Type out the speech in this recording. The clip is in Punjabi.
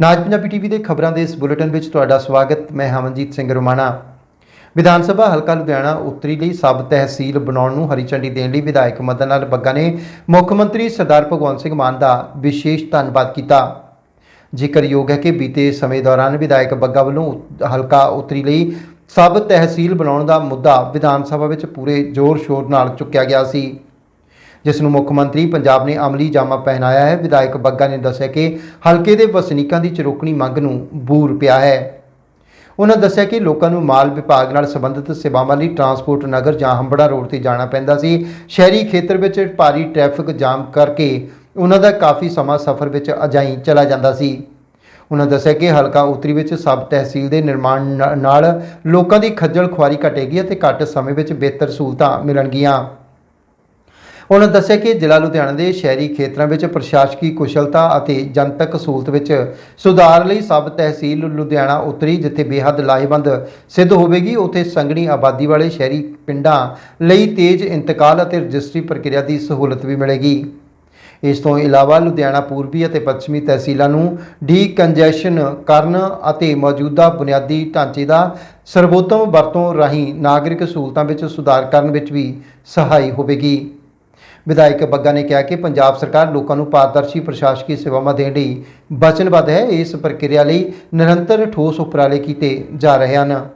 ਨਾਜ ਪੰਜਾਬੀ ਟੀਵੀ ਦੇ ਖਬਰਾਂ ਦੇ ਇਸ ਬੁਲੇਟਿਨ ਵਿੱਚ ਤੁਹਾਡਾ ਸਵਾਗਤ। ਮੈਂ ਹਮਨਜੀਤ ਸਿੰਘ ਰੁਮਾਣਾ। ਵਿਧਾਨ ਸਭਾ ਹਲਕਾ ਲੁਧਿਆਣਾ ਉੱਤਰੀ ਲਈ ਸਬ ਤਹਿਸੀਲ ਬਣਾਉਣ ਨੂੰ ਹਰੀ ਝੰਡੀ ਦੇਣ ਲਈ ਵਿਧਾਇਕ ਮਦਨ ਲਾਲ ਬੱਗਾ ਨੇ ਮੁੱਖ ਮੰਤਰੀ ਸਰਦਾਰ ਭਗਵੰਤ ਸਿੰਘ ਮਾਨ ਦਾ ਵਿਸ਼ੇਸ਼ ਧੰਨਵਾਦ ਕੀਤਾ। ਜ਼ਿਕਰਯੋਗ ਹੈ ਕਿ ਬੀਤੇ ਸਮੇਂ ਦੌਰਾਨ ਵਿਧਾਇਕ ਬੱਗਾ ਵੱਲੋਂ ਉ- ਹਲਕਾ ਉੱਤਰੀ ਲਈ ਸਬ ਤਹਿਸੀਲ ਬਣਾਉਣ ਦਾ ਮੁੱਦਾ ਵਿਧਾਨ ਸਭਾ ਵਿੱਚ ਪੂਰੇ ਜ਼ੋਰ-ਸ਼ੋਰ ਨਾਲ ਚੁੱਕਿਆ ਗਿਆ ਸੀ। ਜਿਸ ਨੂੰ ਮੁੱਖ ਮੰਤਰੀ ਪੰਜਾਬ ਨੇ ਅਮਲੀ ਜਾਮਾ ਪਹਿਨਾਇਆ ਹੈ। ਵਿਧਾਇਕ ਬੱਗਾ ਨੇ ਦੱਸਿਆ ਕਿ ਹਲਕੇ ਦੇ ਵਸਨੀਕਾਂ ਦੀ ਚਰੋਕਣੀ ਮੰਗ ਨੂੰ ਬੂਰ ਪਿਆ ਹੈ। ਉਹਨਾਂ ਦੱਸਿਆ ਕਿ ਲੋਕਾਂ ਨੂੰ ਮਾਲ ਵਿਭਾਗ ਨਾਲ ਸੰਬੰਧਿਤ ਸੇਵਾਵਾਂ ਲਈ ਟਰਾਂਸਪੋਰਟ ਨਗਰ ਜਾਂ ਹੰਬੜਾ ਰੋਡ ਤੇ ਜਾਣਾ ਪੈਂਦਾ ਸੀ। ਸ਼ਹਿਰੀ ਖੇਤਰ ਵਿੱਚ ਭਾਰੀ ਟ੍ਰੈਫਿਕ ਜਾਮ ਕਰਕੇ ਉਹਨਾਂ ਦਾ ਕਾਫੀ ਸਮਾਂ ਸਫ਼ਰ ਵਿੱਚ ਅਜਾਈ ਚਲਾ ਜਾਂਦਾ ਸੀ। ਉਹਨਾਂ ਦੱਸਿਆ ਕਿ ਹਲਕਾ ਉਤਰੀ ਵਿੱਚ ਸਬ ਤਹਿਸੀਲ ਦੇ ਨਿਰਮਾਣ ਨਾ- ਨਾਲ ਲੋਕਾਂ ਦੀ ਖੱਜਲ ਖੁਆਰੀ ਘਟੇਗੀ ਅਤੇ ਘੱਟ ਸਮੇਂ ਵਿੱਚ ਬਿਹਤਰ ਸਹੂਲਤਾਂ ਮਿਲਣਗੀਆਂ। ਉਹਨਾਂ ਦੱਸਿਆ ਕਿ ਜ਼ਿਲ੍ਹਾ ਲੁਧਿਆਣਾ ਦੇ ਸ਼ਹਿਰੀ ਖੇਤਰਾਂ ਵਿੱਚ ਪ੍ਰਸ਼ਾਸਕੀ ਕੁਸ਼ਲਤਾ ਅਤੇ ਜਨਤਕ ਸਹੂਲਤ ਵਿੱਚ ਸੁਧਾਰ ਲਈ ਸਬ ਤਹਿਸੀਲ ਲੁਧਿਆਣਾ ਉੱਤਰੀ, ਜਿੱਥੇ ਬੇਹੱਦ ਲਾਹੇਵੰਦ ਸਿੱਧ ਹੋਵੇਗੀ, ਉੱਥੇ ਸੰਘਣੀ ਆਬਾਦੀ ਵਾਲੇ ਸ਼ਹਿਰੀ ਪਿੰਡਾਂ ਲਈ ਤੇਜ਼ ਇੰਤਕਾਲ ਅਤੇ ਰਜਿਸਟਰੀ ਪ੍ਰਕਿਰਿਆ ਦੀ ਸਹੂਲਤ ਵੀ ਮਿਲੇਗੀ। ਇਸ ਤੋਂ ਇਲਾਵਾ ਲੁਧਿਆਣਾ ਪੂਰਬੀ ਅਤੇ ਪੱਛਮੀ ਤਹਿਸੀਲਾਂ ਨੂੰ ਡੀ ਕੰਜੈਸ਼ਨ ਕਰਨ ਅਤੇ ਮੌਜੂਦਾ ਬੁਨਿਆਦੀ ਢਾਂਚੇ ਦਾ ਸਰਵੋਤਮ ਵਰਤੋਂ ਰਾਹੀਂ ਨਾਗਰਿਕ ਸਹੂਲਤਾਂ ਵਿੱਚ ਸੁਧਾਰ ਕਰਨ ਵਿੱਚ ਵੀ ਸਹਾਈ ਹੋਵੇਗੀ। ਵਿਧਾਇਕ ਬੱਗਾ ਨੇ ਕਿਹਾ ਕਿ ਪੰਜਾਬ ਸਰਕਾਰ ਲੋਕਾਂ ਨੂੰ ਪਾਰਦਰਸ਼ੀ ਪ੍ਰਸ਼ਾਸਕੀ ਸੇਵਾਵਾਂ ਦੇਣ ਲਈ ਵਚਨਬੱਧ ਹੈ। ਇਸ ਪ੍ਰਕਿਰਿਆ ਲਈ ਨਿਰੰਤਰ ਠੋਸ ਉਪਰਾਲੇ ਕੀਤੇ ਜਾ ਰਹੇ ਹਨ।